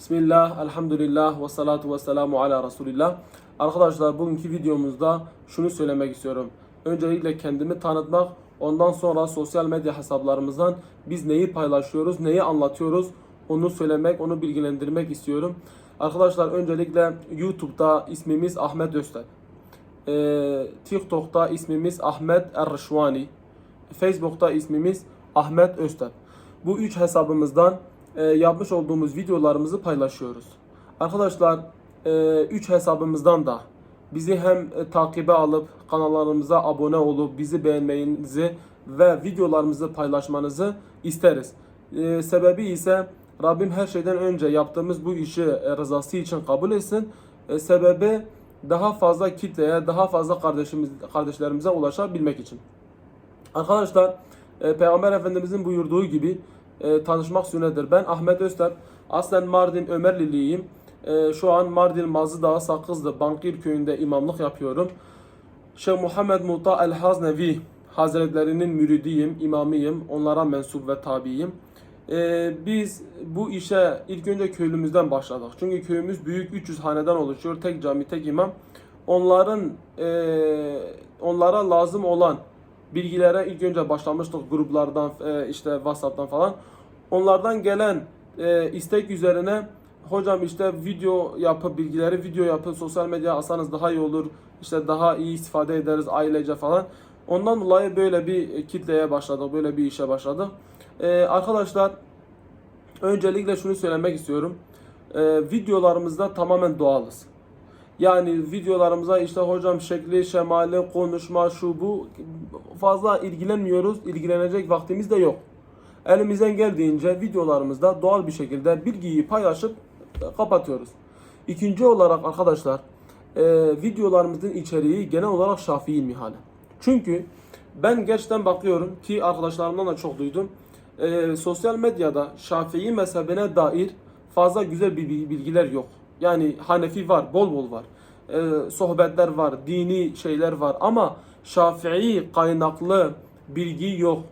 Bismillah, elhamdülillah ve salatu ve selamu ala Resulillah. Arkadaşlar bugünkü videomuzda şunu söylemek istiyorum. Öncelikle kendimi tanıtmak, ondan sonra sosyal medya hesaplarımızdan biz neyi paylaşıyoruz, neyi anlatıyoruz onu söylemek, onu bilgilendirmek istiyorum. Arkadaşlar öncelikle YouTube'da ismimiz Ahmet Öztep. Ee, TikTok'ta ismimiz Ahmet Erşvani. Facebook'ta ismimiz Ahmet Öztep. Bu üç hesabımızdan e, yapmış olduğumuz videolarımızı paylaşıyoruz. Arkadaşlar e, hesabımızdan da bizi hem e, takibe alıp kanallarımıza abone olup bizi beğenmenizi ve videolarımızı paylaşmanızı isteriz. E, sebebi ise Rabbim her şeyden önce yaptığımız bu işi e, rızası için kabul etsin. E, sebebi daha fazla kitleye, daha fazla kardeşimiz kardeşlerimize ulaşabilmek için. Arkadaşlar e, Peygamber Efendimizin buyurduğu gibi e, tanışmak sünnedir. Ben Ahmet Öztep. Aslen Mardin Ömerliliyim. E, şu an Mardin Mazıdağ Sakızlı Bankir köyünde imamlık yapıyorum. Şeyh Muhammed Muta El Haznevi Hazretlerinin müridiyim, imamıyım. Onlara mensup ve tabiyim. E, biz bu işe ilk önce köylümüzden başladık. Çünkü köyümüz büyük 300 haneden oluşuyor. Tek cami, tek imam. Onların e, onlara lazım olan bilgilere ilk önce başlamıştık gruplardan e, işte WhatsApp'tan falan. Onlardan gelen e, istek üzerine hocam işte video yapıp bilgileri video yapıp sosyal medya alsanız daha iyi olur. İşte daha iyi istifade ederiz ailece falan. Ondan dolayı böyle bir kitleye başladık. Böyle bir işe başladık. E, arkadaşlar öncelikle şunu söylemek istiyorum. E, videolarımızda tamamen doğalız. Yani videolarımıza işte hocam şekli, şemali, konuşma, şu bu fazla ilgilenmiyoruz. İlgilenecek vaktimiz de yok. Elimizden geldiğince videolarımızda doğal bir şekilde bilgiyi paylaşıp e, kapatıyoruz. İkinci olarak arkadaşlar e, videolarımızın içeriği genel olarak Şafii ilmihali. Çünkü ben gerçekten bakıyorum ki arkadaşlarımdan da çok duydum. E, sosyal medyada Şafii mezhebine dair fazla güzel bir bilgiler yok. Yani Hanefi var, bol bol var. Ee, sohbetler var, dini şeyler var ama Şafii kaynaklı bilgi yok.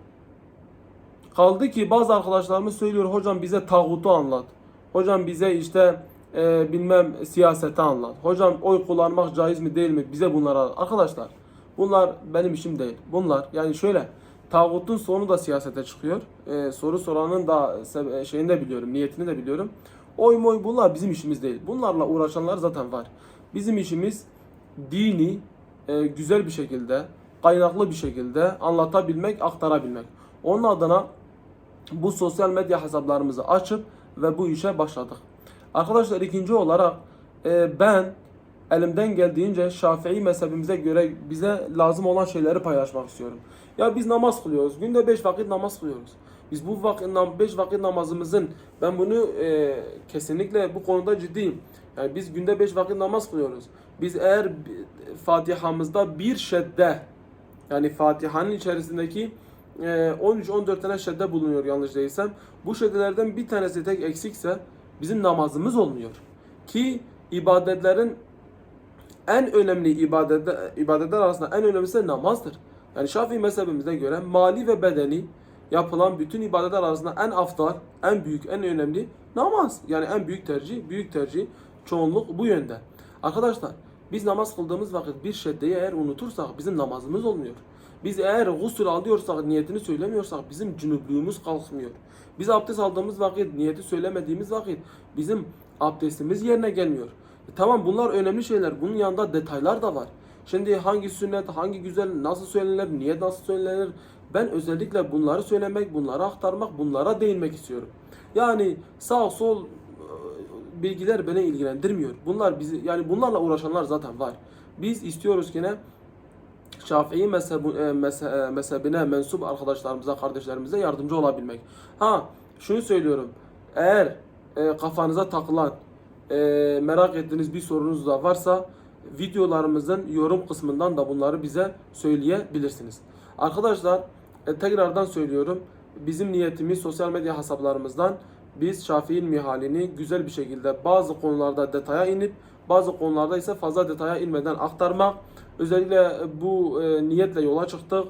Kaldı ki bazı arkadaşlarımız söylüyor hocam bize tağutu anlat. Hocam bize işte e, bilmem siyaseti anlat. Hocam oy kullanmak caiz mi değil mi? Bize bunları anlat. Arkadaşlar bunlar benim işim değil. Bunlar yani şöyle tağutun sonu da siyasete çıkıyor. E, soru soranın da şeyini de biliyorum, niyetini de biliyorum. Oy moy bunlar bizim işimiz değil. Bunlarla uğraşanlar zaten var. Bizim işimiz dini e, güzel bir şekilde, kaynaklı bir şekilde anlatabilmek, aktarabilmek. Onun adına bu sosyal medya hesaplarımızı açıp ve bu işe başladık. Arkadaşlar ikinci olarak e, ben elimden geldiğince Şafii mezhebimize göre bize lazım olan şeyleri paylaşmak istiyorum. Ya biz namaz kılıyoruz. Günde 5 vakit namaz kılıyoruz. Biz bu vakit 5 vakit namazımızın ben bunu e, kesinlikle bu konuda ciddiyim. Yani biz günde 5 vakit namaz kılıyoruz. Biz eğer Fatiha'mızda bir şedde yani Fatiha'nın içerisindeki 13-14 tane şedde bulunuyor yanlış değilsem. Bu şeddelerden bir tanesi tek eksikse bizim namazımız olmuyor. Ki ibadetlerin en önemli ibadetler, ibadetler arasında en önemlisi namazdır. Yani Şafii mezhebimize göre mali ve bedeni yapılan bütün ibadetler arasında en aftar, en büyük, en önemli namaz. Yani en büyük tercih, büyük tercih, çoğunluk bu yönde. Arkadaşlar biz namaz kıldığımız vakit bir şeddeyi eğer unutursak bizim namazımız olmuyor. Biz eğer gusül alıyorsak, niyetini söylemiyorsak bizim cünüplüğümüz kalkmıyor. Biz abdest aldığımız vakit, niyeti söylemediğimiz vakit bizim abdestimiz yerine gelmiyor. E tamam bunlar önemli şeyler. Bunun yanında detaylar da var. Şimdi hangi sünnet, hangi güzel, nasıl söylenir, niye nasıl söylenir? Ben özellikle bunları söylemek, bunları aktarmak, bunlara değinmek istiyorum. Yani sağ sol e, bilgiler beni ilgilendirmiyor. Bunlar bizi yani bunlarla uğraşanlar zaten var. Biz istiyoruz ki ne? Şafii e, e, mezhebine mensup arkadaşlarımıza, kardeşlerimize yardımcı olabilmek. Ha, şunu söylüyorum. Eğer e, kafanıza takılan, e, merak ettiğiniz bir sorunuz da varsa videolarımızın yorum kısmından da bunları bize söyleyebilirsiniz. Arkadaşlar e, tekrardan söylüyorum. Bizim niyetimiz sosyal medya hesaplarımızdan biz Şafii mihalini güzel bir şekilde bazı konularda detaya inip bazı konularda ise fazla detaya inmeden aktarmak. Özellikle bu e, niyetle yola çıktık.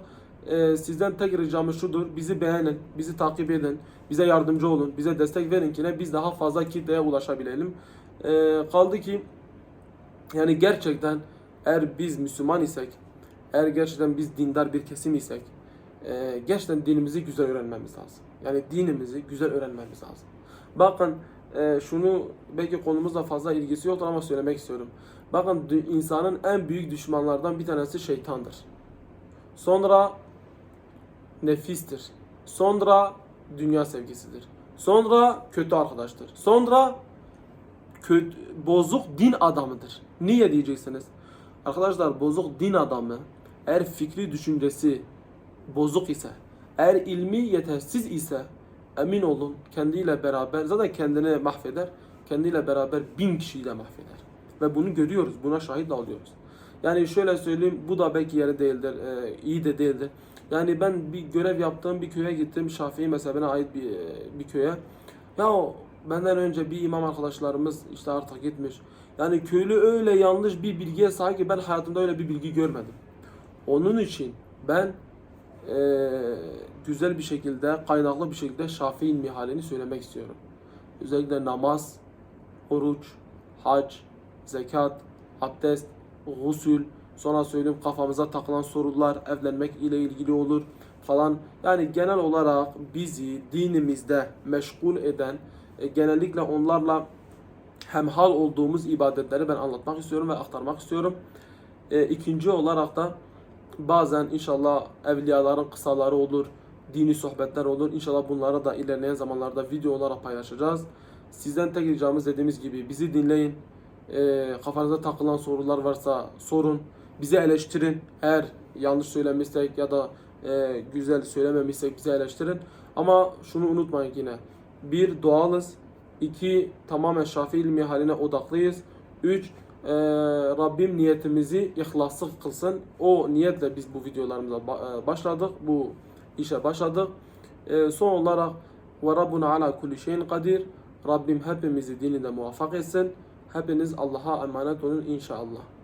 e, sizden tek ricamız şudur. Bizi beğenin, bizi takip edin, bize yardımcı olun, bize destek verin ki ne biz daha fazla kitleye ulaşabilelim. E, kaldı ki yani gerçekten eğer biz Müslüman isek, eğer gerçekten biz dindar bir kesim isek, e, gerçekten dinimizi güzel öğrenmemiz lazım. Yani dinimizi güzel öğrenmemiz lazım. Bakın e, şunu belki konumuzla fazla ilgisi yoktur ama söylemek istiyorum. Bakın insanın en büyük düşmanlardan bir tanesi şeytandır. Sonra nefistir. Sonra dünya sevgisidir. Sonra kötü arkadaştır. Sonra kötü, bozuk din adamıdır. Niye diyeceksiniz? Arkadaşlar bozuk din adamı eğer fikri düşüncesi bozuk ise, eğer ilmi yetersiz ise emin olun kendiyle beraber zaten kendini mahveder. Kendiyle beraber bin kişiyi de mahveder. Ve bunu görüyoruz. Buna şahit de oluyoruz. Yani şöyle söyleyeyim bu da belki yeri değildir. e, iyi de değildir. Yani ben bir görev yaptığım bir köye gittim. Şafii mezhebine ait bir, e, bir köye. Ya o benden önce bir imam arkadaşlarımız işte artık gitmiş. Yani köylü öyle yanlış bir bilgiye sahip ki ben hayatımda öyle bir bilgi görmedim. Onun için ben eee, güzel bir şekilde, kaynaklı bir şekilde Şafii ilmi halini söylemek istiyorum. Özellikle namaz, oruç, hac, zekat, abdest, gusül, sonra söyleyeyim kafamıza takılan sorular, evlenmek ile ilgili olur falan. Yani genel olarak bizi dinimizde meşgul eden, e, genellikle onlarla hemhal olduğumuz ibadetleri ben anlatmak istiyorum ve aktarmak istiyorum. E, ikinci olarak da bazen inşallah evliyaların kısaları olur, dini sohbetler olur. İnşallah bunları da ilerleyen zamanlarda video olarak paylaşacağız. Sizden tek ricamız dediğimiz gibi bizi dinleyin. E, kafanıza takılan sorular varsa sorun. Bizi eleştirin. Eğer yanlış söylemişsek ya da e, güzel söylememişsek bizi eleştirin. Ama şunu unutmayın yine. Bir doğalız. İki tamamen şafi ilmi haline odaklıyız. Üç e, Rabbim niyetimizi ihlaslı kılsın. O niyetle biz bu videolarımıza e, başladık. Bu işe başladık. E, son olarak ve Rabbuna ala kulli şeyin kadir. Rabbim hepimizi dininde muvaffak etsin. Hepiniz Allah'a emanet olun inşallah.